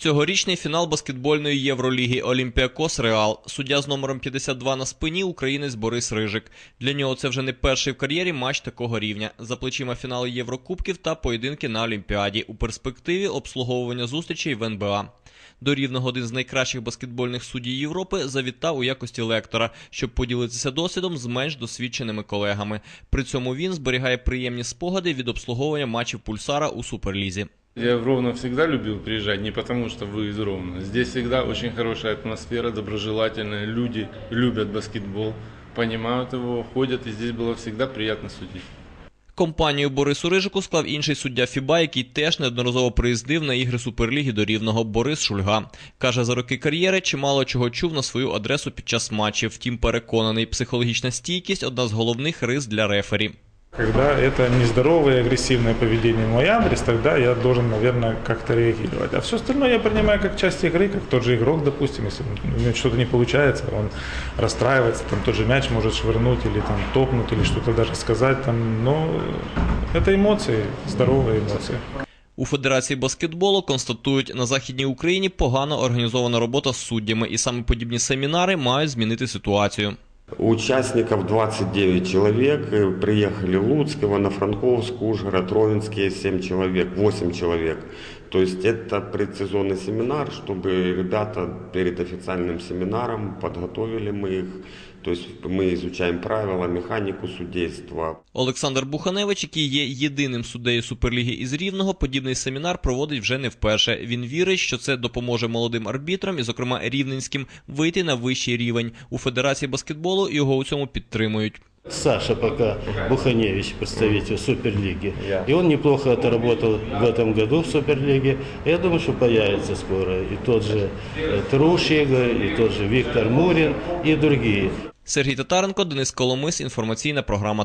Цьогорічний фінал баскетбольної Євроліги Олімпіакос Реал. Суддя з номером 52 на спині українець Борис Рижик. Для нього це вже не перший в кар'єрі матч такого рівня. За плечима фінали Єврокубків та поєдинки на Олімпіаді. У перспективі обслуговування зустрічей в НБА. До рівного один з найкращих баскетбольних суддів Європи завітав у якості лектора, щоб поділитися досвідом з менш досвідченими колегами. При цьому він зберігає приємні спогади від обслуговування матчів пульсара у суперлізі. Я в Ровно всегда любил приезжать, не потому что вы из Ровно. Здесь всегда очень хорошая атмосфера, доброжелательная, люди любят баскетбол, понимают его, ходят, и здесь было всегда приятно судить. Компанію Борису Рижику склав інший суддя Фіба, який теж неодноразово приїздив на ігри Суперліги до Рівного Борис Шульга. Каже, за роки кар'єри чимало чого чув на свою адресу під час матчів. Втім, переконаний, психологічна стійкість одна з головних рис для рефері. Когда это нездоровое агрессивное поведение в мой адрес, тогда я должен, наверное, как-то реагировать. А все остальное я принимаю как часть игры, как тот же игрок, допустим, если у него что-то не получается, он расстраивается, там тот же мяч может швырнуть или там топнуть, или что-то даже сказать. Там, но это эмоции, здоровые эмоции. У Федерації баскетболу констатують, на Західній Україні погано організована робота з суддями, і саме подібні семінари мають змінити ситуацію. Участников 29 человек, э, приехали Луцк, Ивано-Франковск, Ужгород, Ровенские 7 человек, 8 человек. То есть это предсезонный семинар, чтобы ребята перед официальным семинаром подготовили мы их. То есть мы изучаем правила, механику судейства, Олександр Буханевич, який є єдиним суддею Суперліги із Рівного, подібний семінар проводить вже не вперше. Він вірить, що це допоможе молодим арбітрам, і, зокрема, рівненським, вийти на вищий рівень. У Федерації баскетболу його у цьому підтримують. Саша пока Буханевич, представитель Суперлиги. И он неплохо отработал в этом году в Суперлиге. Я думаю, что появится скоро и тот же э, Труш Игорь, и тот же Виктор Мурин, и другие. Сергій Татаренко, Денис Коломис. Інформаційна програма